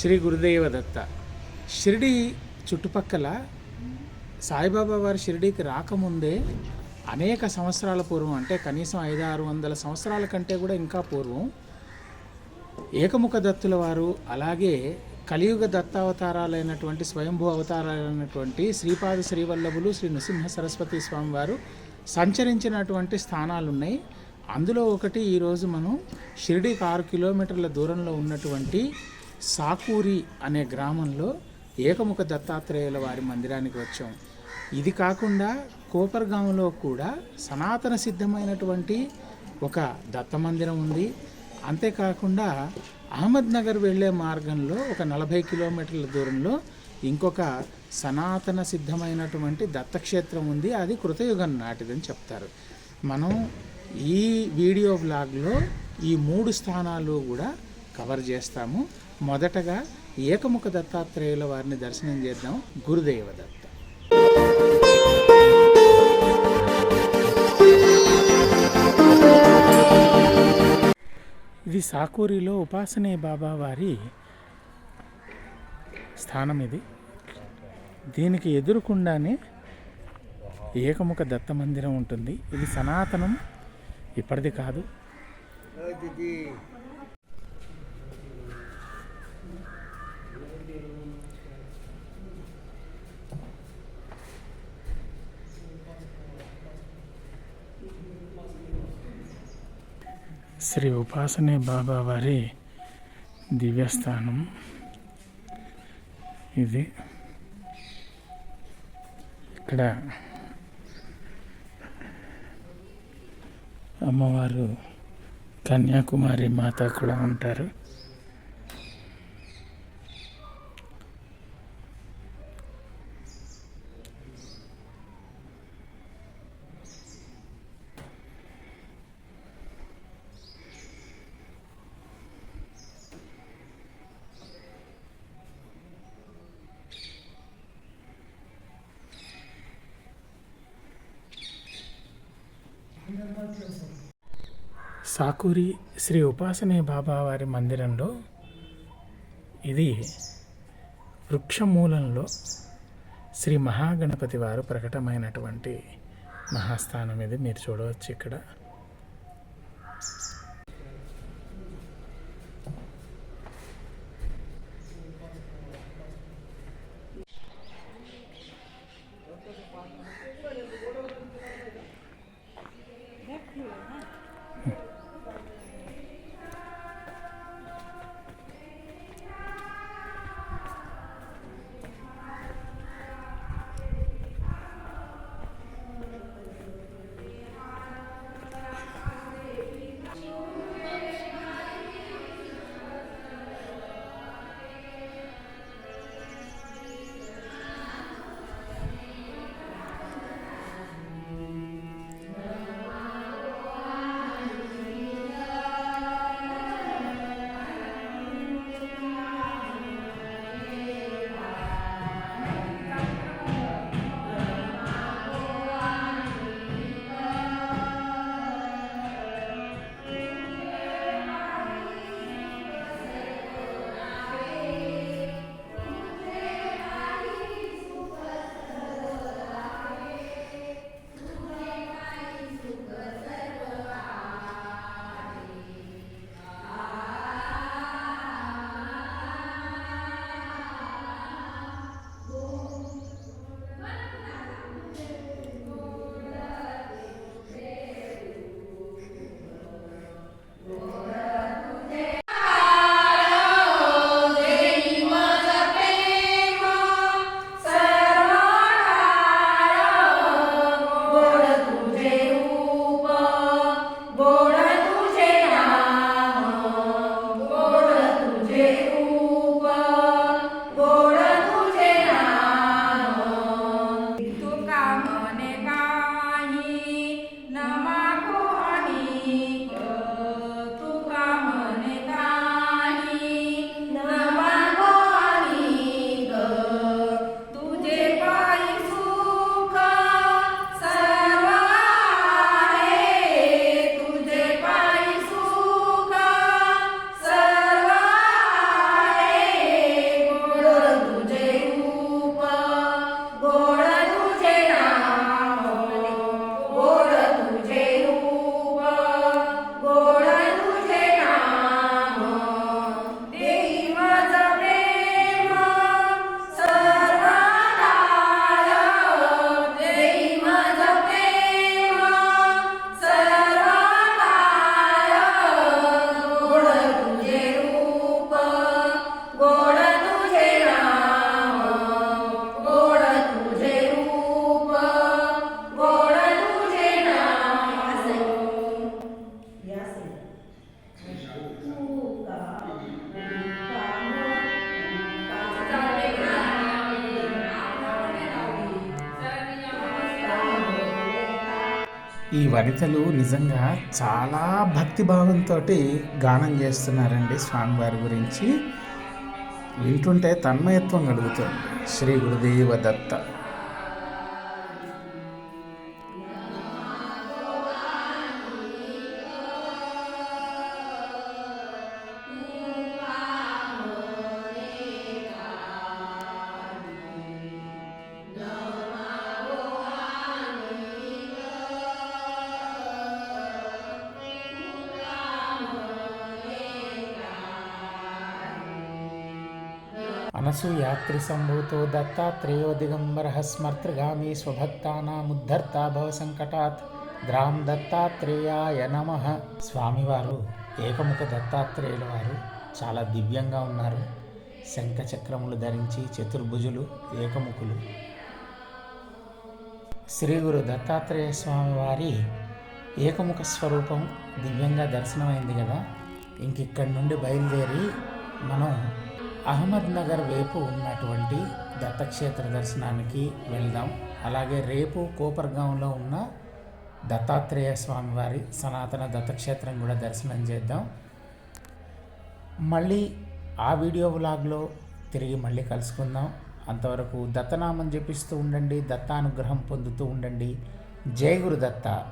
శ్రీ గురుదేవ దత్త. షిరిడి చుట్టుపక్కల సాయిబాబా వారి షిరిడీకి రాకముందే అనేక సంవత్సరాల పూర్వం అంటే కనీసం ఐదు ఆరు వందల సంవత్సరాల కంటే కూడా ఇంకా పూర్వం ఏకముఖ దత్తుల వారు అలాగే కలియుగ దత్తావతారాలైనటువంటి స్వయంభూ అవతారాలైనటువంటి శ్రీపాద శ్రీవల్లభులు శ్రీ నృసింహ సరస్వతి స్వామి వారు సంచరించినటువంటి స్థానాలు ఉన్నాయి అందులో ఒకటి ఈరోజు మనం షిరిడీకి ఆరు కిలోమీటర్ల దూరంలో ఉన్నటువంటి సాకూరి అనే గ్రామంలో ఏకముఖ దత్తాత్రేయుల వారి మందిరానికి వచ్చాం. ఇది కాకుండా కోపర్గాంలో కూడా సనాతన సిద్ధమైనటువంటి ఒక దత్త మందిరం ఉంది. అంతేకాకుండా అహ్మద్నగర్ వెళ్ళే మార్గంలో ఒక నలభై కిలోమీటర్ల దూరంలో ఇంకొక సనాతన సిద్ధమైనటువంటి దత్తక్షేత్రం ఉంది. అది కృతయుగం నాటిదని చెప్తారు. మనం ఈ వీడియో బ్లాగ్లో ఈ మూడు స్థానాలు కూడా కవర్ చేస్తాము. మొదటగా ఏకముఖ దత్తాత్రేయుల వారిని దర్శనం చేద్దాం గురుదేవ దత్త. ఇది సాకూరిలో ఉపాసనే బాబా వారి స్థానం ఇది. దీనికి ఎదురుకుండానే ఏకముఖ దత్త మందిరం ఉంటుంది. ఇది సనాతనం ఇప్పటిది కాదు. శ్రీ ఉపాసనే బాబా వారి దివ్యస్థానం. ఇది ఇక్కడ అమ్మవారు కన్యాకుమారి మాత కూడా ఉంటారు. సాకూరి శ్రీ ఉపాసనే బాబా వారి మందిరంలో ఇది వృక్షమూలంలో శ్రీ మహాగణపతి వారు ప్రకటమైనటువంటి మహాస్థానం ఇది. మీరు చూడవచ్చు ఇక్కడ. ఈ వనితలు నిజంగా చాలా భక్తిభావంతో గానం చేస్తున్నారండి స్వామివారి గురించి. వింటుంటే తన్మయత్వం కలుగుతుంది. శ్రీ గురుదేవ దత్త. అనసూయాత్రి సంభూతో దత్తాత్రేయో దిగంబర స్మర్తృగామి స్వభక్తానాముద్ధర్తా భవ సంకటాత్ గ్రామ్ దత్తాత్రేయాయ నమ స్వామివారు ఏకముఖ దత్తాత్రేయుల వారు చాలా దివ్యంగా ఉన్నారు. శంఖ చక్రములు ధరించి చతుర్భుజులు ఏకముఖులు. శ్రీ గురు దత్తాత్రేయ స్వామి వారి ఏకముఖ స్వరూపం దివ్యంగా దర్శనమైంది కదా. ఇంక ఇక్కడి నుండి బయలుదేరి మనం అహ్మద్ నగర్ వైపు ఉన్నటువంటి దత్తక్షేత్ర దర్శనానికి వెళ్దాం. అలాగే రేపు కోపర్గాంలో ఉన్న దత్తాత్రేయ స్వామివారి సనాతన దత్తక్షేత్రం కూడా దర్శనం చేద్దాం. మళ్ళీ ఆ వీడియో వ్లాగ్లో తిరిగి మళ్ళీ కలుసుకుందాం. అంతవరకు దత్తనామం జపిస్తూ ఉండండి దత్తానుగ్రహం పొందుతూ ఉండండి. జై గురు దత్త